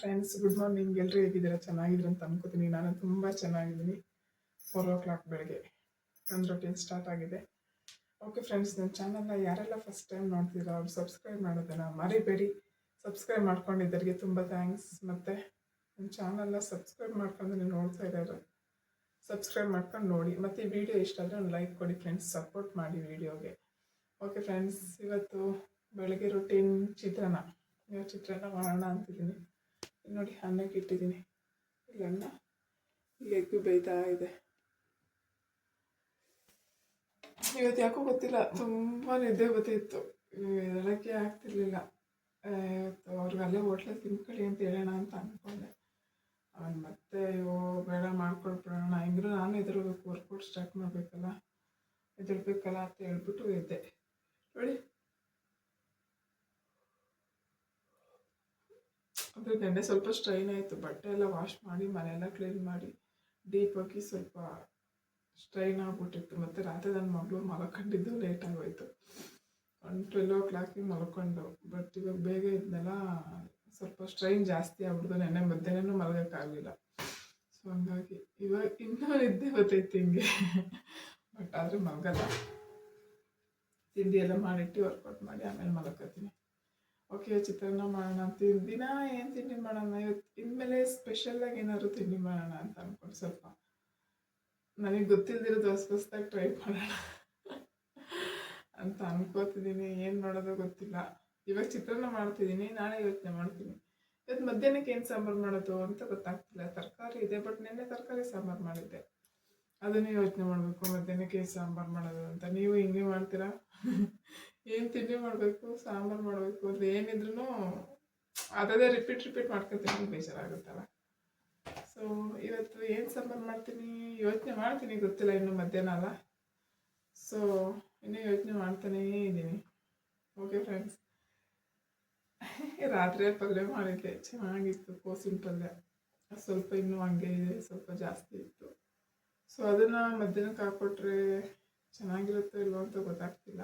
Friends good morning ಎಲ್ಲರೂ ಹೇಗಿದ್ದೀರಾ? ಚೆನ್ನಾಗಿದ್ರು ಅಂತ ಅನ್ಕೋತೀನಿ. ನಾನು ತುಂಬ ಚೆನ್ನಾಗಿದ್ದೀನಿ. ಫೋರ್ ಓ ಕ್ಲಾಕ್ ಬೆಳಗ್ಗೆ. ನನ್ನ ರೊಟೀನ್ ಸ್ಟಾರ್ಟ್ ಆಗಿದೆ. ಓಕೆ ಫ್ರೆಂಡ್ಸ್ ನನ್ನ ಚಾನಲ್ನ ಯಾರೆಲ್ಲ ಫಸ್ಟ್ ಟೈಮ್ ನೋಡ್ತೀರಾ, ಅವ್ರು ಸಬ್ಸ್ಕ್ರೈಬ್ ಮಾಡೋದನ್ನ ಮರಿಬೇಡಿ. ಸಬ್ಸ್ಕ್ರೈಬ್ ಮಾಡ್ಕೊಂಡಿದ್ದರಿಗೆ ತುಂಬ ಥ್ಯಾಂಕ್ಸ್ ಮತ್ತು ನನ್ನ ಚಾನಲ್ನ ಸಬ್ಸ್ಕ್ರೈಬ್ ಮಾಡ್ಕೊಂಡು ನೋಡ್ತಾ ಇರೋರು ಸಬ್ಸ್ಕ್ರೈಬ್ ಮಾಡ್ಕೊಂಡು ನೋಡಿ. ಮತ್ತು ಈ ವಿಡಿಯೋ ಇಷ್ಟ ಆದರೆ ಒಂದು ಲೈಕ್ ಕೊಡಿ ಫ್ರೆಂಡ್ಸ್ ಸಪೋರ್ಟ್ ಮಾಡಿ ವಿಡಿಯೋಗೆ ಓಕೆ ಫ್ರೆಂಡ್ಸ್ ಇವತ್ತು ಬೆಳಗ್ಗೆ ರೊಟೀನ್ ಚಿತ್ರಾನ್ನ ನೀವು ಚಿತ್ರಾನ್ನ ಮಾಡೋಣ ಅಂತಿದ್ದೀನಿ. ನೋಡಿ ಅನ್ನಕ್ಕೆ ಇಟ್ಟಿದ್ದೀನಿ. ಈಗ ಅನ್ನ ಇಲ್ಲಿ ಎಗ್ಗು ಬೇಯ್ತಾ ಇದೆ. ಇವತ್ತು ಯಾಕೋ ಗೊತ್ತಿಲ್ಲ, ತುಂಬ ನಿದ್ದೆ ಬರ್ತಿತ್ತು. ಹೇಳೋಕ್ಕೆ ಆಗ್ತಿರ್ಲಿಲ್ಲ. ಇವತ್ತು ಅವ್ರಿಗೆ ಅಲ್ಲೇ ಹೋಟ್ಲಲ್ಲಿ ತಿನ್ಕೊಳ್ಳಿ ಅಂತ ಹೇಳೋಣ ಅಂತ ಅಂದ್ಕೊಂಡೆ ಅವನು ಮತ್ತೆ, ಅಯ್ಯೋ, ಬೇಡ ಮಾಡ್ಕೊಳ್ಬಿಡೋಣ ಹೆಂಗ್ರೂ ನಾನು ಎದುರು ವರ್ಕೌಟ್ ಸ್ಟಾರ್ಟ್ ಮಾಡಬೇಕಲ್ಲ ಎದುರ್ಬೇಕಲ್ಲ ಅಂತ ಹೇಳ್ಬಿಟ್ಟು ಇದ್ದೆ ನೋಡಿ ಅದ್ರ ನೆನ್ನೆ ಸ್ವಲ್ಪ ಸ್ಟ್ರೈನ್ ಆಯಿತು. ಬಟ್ಟೆ ಎಲ್ಲ ವಾಶ್ ಮಾಡಿ, ಮನೆಯೆಲ್ಲ ಕ್ಲೀನ್ ಮಾಡಿ ಡೀಪ್ ಆಗಿ ಸ್ವಲ್ಪ ಸ್ಟ್ರೈನ್ ಆಗ್ಬಿಟ್ಟಿತ್ತು. ಮತ್ತು ರಾತ್ರಿ ನನ್ನ ಮಗಳು ಮಲ್ಕೊಂಡಿದ್ದು ಲೇಟ್ ಆಗೋಯ್ತು. ಒಂದು ಟ್ವೆಲ್ ಓ ಕ್ಲಾಕಿಗೆ ಮಲ್ಕೊಂಡು ಬಟ್ ಇವಾಗ ಬೇಗ ಇದ್ನೆಲ್ಲ, ಸ್ವಲ್ಪ ಸ್ಟ್ರೈನ್ ಜಾಸ್ತಿ ಆಗ್ಬಿಡ್ತು. ನೆನ್ನೆ ಮಧ್ಯಾಹ್ನ ಮಲಗೋಕ್ಕಾಗಲಿಲ್ಲ ಸೊ ಹಂಗಾಗಿ ಇವಾಗ ಇನ್ನೂ ನಿದ್ದೆ ಬರ್ತೈತೆ ಹಿಂಗೆ. ಬಟ್ ಆದರೆ ಮಲಗಲ್ಲ. ತಿಂಡಿ ಎಲ್ಲ ಮಾಡಿಟ್ಟು ವರ್ಕೌಟ್ ಮಾಡಿ ಆಮೇಲೆ ಮಲ್ಕೋತೀನಿ. ಓಕೆ, ಚಿತ್ರಾನ್ನ ಮಾಡೋಣ ಅಂತ ದಿನ ಏನು ತಿಂಡಿ ಮಾಡೋಣ? ಇವತ್ತು ಇನ್ಮೇಲೆ ಸ್ಪೆಷಲಾಗಿ ಏನಾದ್ರು ತಿಂಡಿ ಮಾಡೋಣ ಅಂತ ಅಂದ್ಕೊಂಡು ಸ್ವಲ್ಪ. ನನಗೆ ಗೊತ್ತಿಲ್ದಿರೋದು ಹೊಸ ಹೊಸ್ದಾಗಿ ಟ್ರೈ ಮಾಡೋಣ ಅಂತ ಅನ್ಕೋತಿದ್ದೀನಿ ಏನು ಮಾಡೋದು ಗೊತ್ತಿಲ್ಲ. ಇವಾಗ ಚಿತ್ರಾನ್ನ ಮಾಡ್ತಿದ್ದೀನಿ ನಾಳೆ ಯೋಚನೆ ಮಾಡ್ತೀನಿ. ಇವತ್ತು ಮಧ್ಯಾಹ್ನಕ್ಕೆ ಏನು ಸಾಂಬಾರು ಮಾಡೋದು ಅಂತ ಗೊತ್ತಾಗ್ತಿಲ್ಲ. ತರಕಾರಿ ಇದೆ ಬಟ್ ನಿನ್ನೆ ತರಕಾರಿ ಸಾಂಬಾರು ಮಾಡಿದ್ದೆ. ಅದನ್ನೇ ಯೋಚನೆ ಮಾಡಬೇಕು ಮಧ್ಯಾಹ್ನಕ್ಕೆ ಸಾಂಬಾರು ಮಾಡೋದು ಅಂತ. ನೀವು ಹಿಂಗೆ ಮಾಡ್ತೀರಾ? ಏನು ತಿಂಡಿ ಮಾಡಬೇಕು, ಸಾಂಬಾರು ಮಾಡಬೇಕು, ಅದು ಏನಿದ್ರು ಅದೇ ರಿಪೀಟ್ ರಿಪೀಟ್ ಮಾಡ್ಕೊತೀನಿ ಬೇಜಾರಾಗುತ್ತಲ್ಲ. ಸೊ ಇವತ್ತು ಏನು ಸಾಂಬಾರು ಮಾಡ್ತೀನಿ? ಯೋಚನೆ ಮಾಡ್ತೀನಿ, ಗೊತ್ತಿಲ್ಲ ಇನ್ನು ಮಧ್ಯಾಹ್ನ ಅಲ್ಲ. ಸೊ ಇನ್ನೂ ಯೋಚನೆ ಮಾಡ್ತಾನೇ ಇದ್ದೀನಿ. ಓಕೆ ಫ್ರೆಂಡ್ಸ್ ರಾತ್ರಿ ಪಲ್ಯ ಮಾಡಿದ್ದೆ, ಚೆನ್ನಾಗಿತ್ತು, ಕೋಸಿನ ಪಲ್ಯ. ಸ್ವಲ್ಪ ಇನ್ನೂ ಹಂಗೆ ಇದೆ, ಸ್ವಲ್ಪ ಜಾಸ್ತಿ ಇತ್ತು. ಸೊ ಅದನ್ನು ಮಧ್ಯಾಹ್ನಕ್ಕೆ ಹಾಕ್ಕೊಟ್ರೆ ಚೆನ್ನಾಗಿರುತ್ತೋ ಇಲ್ವೋ ಅಂತ ಗೊತ್ತಾಗ್ತಿಲ್ಲ.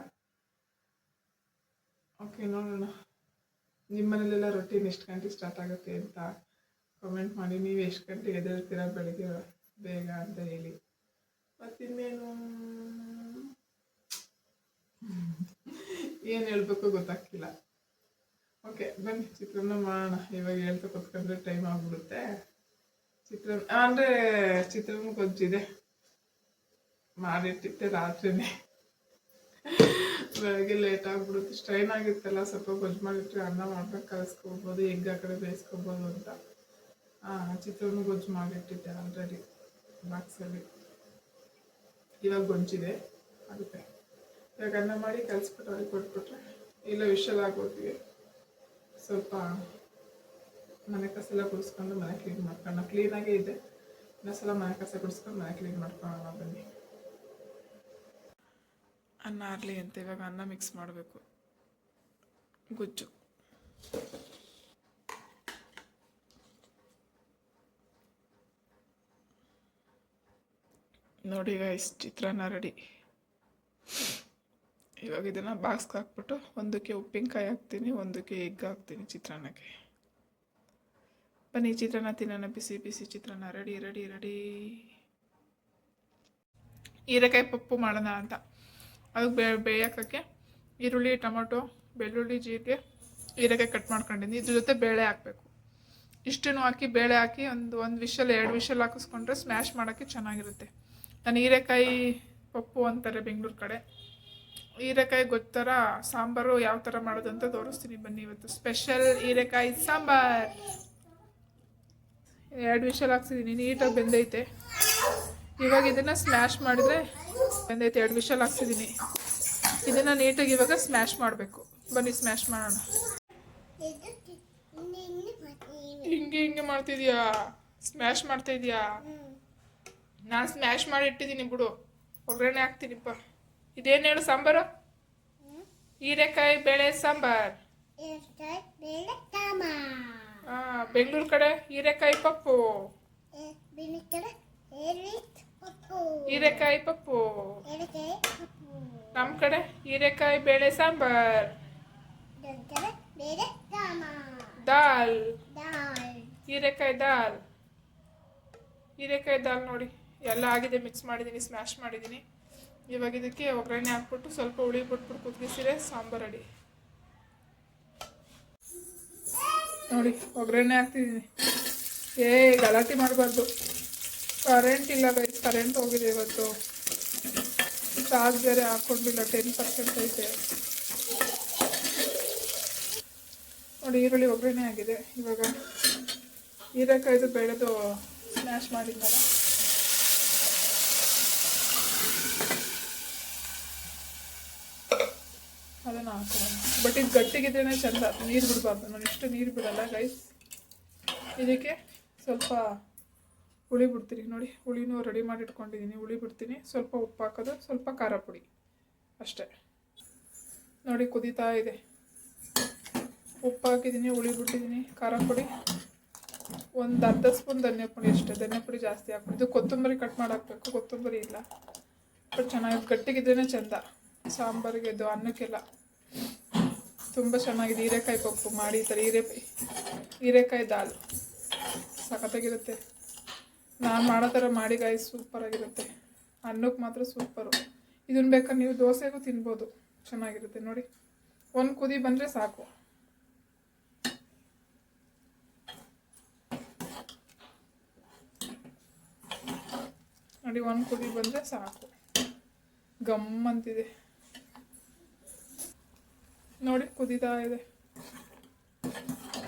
ಓಕೆ ನೋಡೋಣ ನಿಮ್ಮ ಮನೇಲೆಲ್ಲ ರೊಟೀನ್ ಎಷ್ಟು ಗಂಟೆಗೆ ಸ್ಟಾರ್ಟ್ ಆಗುತ್ತೆ ಅಂತ ಕಮೆಂಟ್ ಮಾಡಿ. ನೀವು ಎಷ್ಟು ಗಂಟೆ ಎದ್ದೇಳ್ತೀರ ಬೆಳಗ್ಗೆ ಬೇಗ ಅಂತ ಹೇಳಿ. ಮತ್ತಿನ್ನೇನು? ಏನು ಹೇಳಬೇಕು ಗೊತ್ತಾಗ್ತಿಲ್ಲ. ಓಕೆ ಬನ್ನಿ, ಚಿತ್ರಾನ್ನ ಮಾಡೋಣ. ಇವಾಗ ಹೇಳ್ತಾ ಕೂತ್ಕೊಂಡ್ರೆ ಟೈಮ್ ಆಗ್ಬಿಡುತ್ತೆ. ಚಿತ್ರಾನ್ನ, ಅಂದರೆ ಚಿತ್ರಾನ್ನ ಗೊಜ್ಜಿದೆ. ಮಾಡಿಟ್ಟಿದ್ದೆ ರಾತ್ರಿನೇ. ಬೆಳಗ್ಗೆ ಲೇಟ್ ಆಗ್ಬಿಡುತ್ತೆ. ಸ್ಟ್ರೈನ್ ಆಗಿತ್ತಲ್ಲ, ಸ್ವಲ್ಪ ಗೊಜ್ಜು ಮಾಡಿಟ್ರೆ ಅನ್ನ ಮಾಡ್ಬೇಕು, ಕಲಿಸ್ಕೊಬೋದು, ಎಗ್ ಆ ಕಡೆ ಬೇಯಿಸ್ಕೊಬೋದು ಅಂತ. ಹಾಂ ಚಿತ್ರಾನ್ನ ಗೊಜ್ಜು ಮಾಡಿಟ್ಟಿದ್ದೆ ಆಲ್ರೆಡಿ ಬಾಕ್ಸಲ್ಲಿ ಇವಾಗ ಗೊಜ್ಜಿದೆ, ಅದಕ್ಕೆ. ಇವಾಗ ಅನ್ನ ಮಾಡಿ ಕಲಿಸ್ಬಿಟ್ಟು ಅವ್ರಿಗೆ ಕೊಟ್ಬಿಟ್ರೆ, ಇಲ್ಲ ವಿಷಲ್ ಆಗೋಗ್ತೀವಿ ಸ್ವಲ್ಪ ಮನೆ ಕಸೆಲ್ಲ ಕುಡಿಸ್ಕೊಂಡು ಮನೆ ಕ್ಲೀನ್ ಮಾಡ್ಕೊಂಡು ಕ್ಲೀನಾಗೇ ಇದೆ. ಇನ್ನೊಂದ್ಸಲ ಮನೆ ಕಸ ಕುಡಿಸ್ಕೊಂಡು ಮನೆ ಕ್ಲೀನ್ ಮಾಡ್ಕೊಳ್ಳೋಣ ಬನ್ನಿ. ಅನ್ನ ಆಗಲಿ ಅಂತ ಇವಾಗ ಅನ್ನ ಮಿಕ್ಸ್ ಮಾಡಬೇಕು. ಗುಜ್ಜು. ನೋಡಿ ಇಷ್ಟು ಚಿತ್ರಾನ್ನ ರೆಡಿ ಇವಾಗ ಇದನ್ನು ಬಾಕ್ಸ್ಗೆ ಹಾಕ್ಬಿಟ್ಟು ಒಂದಕ್ಕೆ ಉಪ್ಪಿನಕಾಯಿ ಹಾಕ್ತೀನಿ, ಒಂದಕ್ಕೆ ಎಗ್ ಹಾಕ್ತೀನಿ ಚಿತ್ರಾನ್ನಕ್ಕೆ. ಬನ್ನಿ, ಚಿತ್ರಾನ್ನ ತಿನ್ನೋಣ. ಬಿಸಿ ಬಿಸಿ ಚಿತ್ರಾನ್ನ. ರೆಡಿ ರೆಡಿ ರೆಡಿ ಹೀರೆಕಾಯಿ ಪಪ್ಪು ಮಾಡೋಣ ಅಂತ. ಅದಕ್ಕೆ ಬೇ ಬೇಯಕ್ಕೆ ಈರುಳ್ಳಿ, ಟೊಮೊಟೊ, ಬೆಳ್ಳುಳ್ಳಿ, ಜೀರಿಗೆ, ಹೀರೆಕಾಯಿ ಕಟ್ ಮಾಡ್ಕೊಂಡಿದ್ದೀನಿ. ಇದ್ರ ಜೊತೆ ಬೇಳೆ ಹಾಕಬೇಕು. ಇಷ್ಟನ್ನು ಹಾಕಿ ಬೇಳೆ ಹಾಕಿ ಒಂದು ಒಂದು ವಿಷಲ್, ಎರಡು ವಿಷಲ್ ಹಾಕಿಸ್ಕೊಂಡ್ರೆ ಸ್ಮ್ಯಾಶ್ ಮಾಡೋಕ್ಕೆ ಚೆನ್ನಾಗಿರುತ್ತೆ. ನಾನು ಹೀರೆಕಾಯಿ ಪಪ್ಪು ಅಂತಾರೆ ಬೆಂಗಳೂರು ಕಡೆ. ಹೀರೆಕಾಯಿ ಗೊತ್ತರ? ಸಾಂಬಾರು ಯಾವ ಥರ ಮಾಡೋದು ಅಂತ ತೋರಿಸ್ತೀನಿ ಬನ್ನಿ ಇವತ್ತು. ಸ್ಪೆಷಲ್ ಹೀರೆಕಾಯಿ ಸಾಂಬಾರ್. ಎರಡು ವಿಷಲ್ ಹಾಕ್ಸಿದ್ದೀನಿ ನೀಟಾಗಿ ಬೆಂದೈತೆ. ಇವಾಗ ಇದನ್ನು ಸ್ಮ್ಯಾಶ್ ಮಾಡಿದ್ರೆ ಬೆಂದೈತೆ ಎರಡು ವಿಷಲ್ ಹಾಕ್ತಿದ್ದೀನಿ ಇದನ್ನು ನೀಟಾಗಿ ಇವಾಗ ಸ್ಮ್ಯಾಶ್ ಮಾಡಬೇಕು. ಬನ್ನಿ ಸ್ಮ್ಯಾಶ್ ಮಾಡೋಣ. ಹಿಂಗೆ ಹಿಂಗೆ ಮಾಡ್ತಿದ್ಯಾ? ಸ್ಮ್ಯಾಶ್ ಮಾಡ್ತಾ ಇದೀಯಾ? ನಾನು ಸ್ಮ್ಯಾಶ್ ಮಾಡಿ ಇಟ್ಟಿದ್ದೀನಿ ಬಿಡು. ಒಗ್ಗರಣೆ ಹಾಕ್ತೀನಿಪ್ಪ ಇದೇನು ಹೇಳು ಸಾಂಬಾರು? ಹೀರೆಕಾಯಿ, ಬೇಳೆ, ಸಾಂಬಾರ್. ಬೆಂಗಳೂರು ಕಡೆ ಹೀರೆಕಾಯಿ ಪಪ್ಪು. ಹೀರೆಕಾಯಿ ಪಪ್ಪು. ನಮ್ಮ ಕಡೆ ಹೀರೆಕಾಯಿ ಬೇಳೆ ಸಾಂಬಾರ್. ದಾಲ್. ಹೀರೆಕಾಯಿ ದಾಲ್. ಹೀರೆಕಾಯಿ ದಾಲ್ ನೋಡಿ, ಎಲ್ಲ ಆಗಿದೆ ಮಿಕ್ಸ್ ಮಾಡಿದ್ದೀನಿ ಸ್ಮ್ಯಾಶ್ ಮಾಡಿದ್ದೀನಿ ಇವಾಗ ಇದಕ್ಕೆ ಒಗ್ಗರಣೆ ಹಾಕ್ಬಿಟ್ಟು ಸ್ವಲ್ಪ ಹುಳಿ ಬಿಟ್ಬಿಟ್ಟು ಕುದಿಸಿರೆ ಸಾಂಬಾರು ಅಡಿ ನೋಡಿ, ಒಗ್ಗರಣೆ ಹಾಕ್ತಿದ್ದೀನಿ ಏ, ಗಲಾಟೆ ಮಾಡಬಾರ್ದು. ಕರೆಂಟ್ ಇಲ್ಲ ಗೈಸ್ ಕರೆಂಟ್ ಹೋಗಿದೆ ಇವತ್ತು. ಚಾರ್ಜ್ ಬೇರೆ ಹಾಕ್ಕೊಂಡಿಲ್ಲ ಟೆನ್ ಪರ್ಸೆಂಟ್ ಐತೆ. ನೋಡಿ, ಈರುಳ್ಳಿ ಒಗ್ಗರಣೆ ಆಗಿದೆ ಇವಾಗ. ಹೀರೆಕಾಯ್ದು ಬೆಳೆದು ಸ್ಮ್ಯಾಶ್ ಮಾಡಿದ್ನಲ್ಲ. ಅದನ್ನು ಹಾಕೋಣ. ಬಟ್ ಇದು ಗಟ್ಟಿಗಿದ್ರೇ ಚೆಂದ, ನೀರು ಬಿಡಬಾರ್ದು. ನಾನು ಇಷ್ಟು ನೀರು ಬಿಡಲ್ಲ ಗೈಸ್ ಇದಕ್ಕೆ ಸ್ವಲ್ಪ ಹುಳಿ ಬಿಡ್ತೀನಿ. ನೋಡಿ, ಹುಳಿನೂ ರೆಡಿ ಮಾಡಿ ಇಟ್ಕೊಂಡಿದ್ದೀನಿ. ಹುಳಿ ಬಿಡ್ತೀನಿ. ಸ್ವಲ್ಪ ಉಪ್ಪು ಹಾಕೋದು, ಸ್ವಲ್ಪ ಖಾರ ಪುಡಿ ಅಷ್ಟೇ. ನೋಡಿ, ಕುದೀತಾ ಇದೆ. ಉಪ್ಪು ಹಾಕಿದ್ದೀನಿ, ಹುಳಿ ಬಿಟ್ಟಿದ್ದೀನಿ ಖಾರ ಪುಡಿ. ಒಂದು ಅರ್ಧ ಸ್ಪೂನ್ ಧನಿಯಾ ಪುಡಿ ಅಷ್ಟೇ. ಧನಿಯಾ ಪುಡಿ ಜಾಸ್ತಿ ಹಾಕ್ಬಿಟ್ಟು ಕೊತ್ತಂಬರಿ ಕಟ್ ಮಾಡಿ ಹಾಕ್ಬೇಕು ಕೊತ್ತಂಬರಿ ಇಲ್ಲ. ಬಟ್ ಚೆನ್ನಾಗಿ ಗಟ್ಟಿಗಿದ್ರೇ ಚೆಂದ. ಸಾಂಬಾರಿಗೆ ಇದು ಅನ್ನಕ್ಕೆಲ್ಲ. ತುಂಬ ಚೆನ್ನಾಗಿದೆ. ಹೀರೆಕಾಯಿ ಪಪ್ಪು ಮಾಡಿ ಈ ಥರ ಹೀರೆ ಹೀರೆಕಾಯಿ ದಾಲ್. ಸಖತ್ತಾಗಿರುತ್ತೆ. ನಾನು ಮಾಡೋ ಥರ ಮಾಡಿ ಗಾಯಿ ಸೂಪರಾಗಿರುತ್ತೆ ಅನ್ನಕ್ಕೆ ಮಾತ್ರ ಸೂಪರು ಇದನ್ನು ಬೇಕಾದ್ರೆ ನೀವು ದೋಸೆಗೂ ತಿನ್ಬೋದು. ಚೆನ್ನಾಗಿರುತ್ತೆ ನೋಡಿ. ಒಂದು ಕುದಿ ಬಂದರೆ ಸಾಕು. ನೋಡಿ, ಒಂದು ಕುದಿ ಬಂದರೆ ಸಾಕು. ಗಮ್ ಅಂತಿದೆ. ನೋಡಿ, ಕುದೀತಾ ಇದೆ.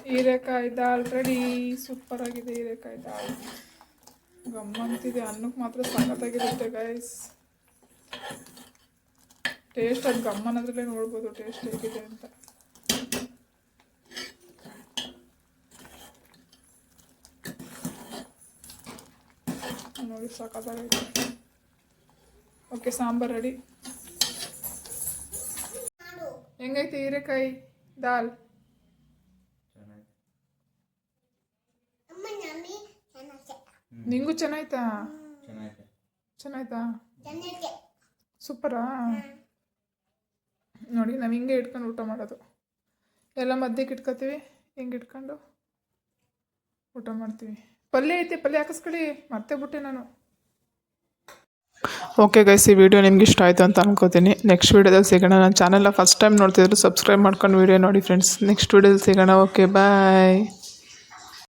ಹೀರೆಕಾಯಿ ದಾಲ್ ರೆಡಿ ಸೂಪರ್ ಆಗಿದೆ ಹೀರೆಕಾಯಿ ದಾಲ್. ಗಮ್ ಅಂತಿದೆ ಅನ್ನಕ್ಕೆ ಮಾತ್ರ ಸಖತ್ತಾಗಿರುತ್ತೆ ಗೈಸ್ ಟೇಸ್ಟ್ ಅದು ಗಮ್ಮ ಅನ್ನೋದ್ರಲ್ಲೇ ನೋಡ್ಬೋದು ಟೇಸ್ಟ್ ಹೇಗಿದೆ ಅಂತ. ನೋಡಿ ಸಖತ್ತಾಗೈತೆ ಓಕೆ ಸಾಂಬಾರ್ ರೆಡಿ ಹೆಂಗೈತೆ ಹೀರೆಕಾಯಿ, ದಾಲ್? ನಿಂಗೂ ಚೆನ್ನಾಯ್ತಾ? ಚೆನ್ನಾಗಿದೆ ಚೆನ್ನಾಯ್ತಾ? ಸೂಪರಾ? ನೋಡಿ ನಾವು ಹಿಂಗೆ ಇಟ್ಕೊಂಡು ಊಟ ಮಾಡೋದು. ಎಲ್ಲ ಮಧ್ಯಕ್ಕೆ ಇಟ್ಕೋತೀವಿ ಹಿಂಗೆ ಇಟ್ಕೊಂಡು ಊಟ ಮಾಡ್ತೀವಿ. ಪಲ್ಯ ಐತೆ ಪಲ್ಯ ಹಾಕಿಸ್ಕೊಳ್ಳಿ. ಮತ್ತೆ ಬಿಟ್ಟೆ ನಾನು. ಓಕೆ ಗೈಸ್ ಈ ವಿಡಿಯೋ ನಿಮ್ಗೆ ಇಷ್ಟ ಆಯಿತು ಅಂತ ಅನ್ಕೋತೀನಿ. ನೆಕ್ಸ್ಟ್ ವೀಡಿಯೋದಲ್ಲಿ ಸಿಗೋಣ. ನಾನು ಚಾನಲ್ನ ಫಸ್ಟ್ ಟೈಮ್ ನೋಡ್ತಿದ್ರು ಸಬ್ಸ್ಕ್ರೈಬ್ ಮಾಡ್ಕೊಂಡು ವೀಡಿಯೋ ನೋಡಿ ಫ್ರೆಂಡ್ಸ್ ನೆಕ್ಸ್ಟ್ ವೀಡಿಯೋದಲ್ಲಿ ಸಿಗೋಣ. Okay bye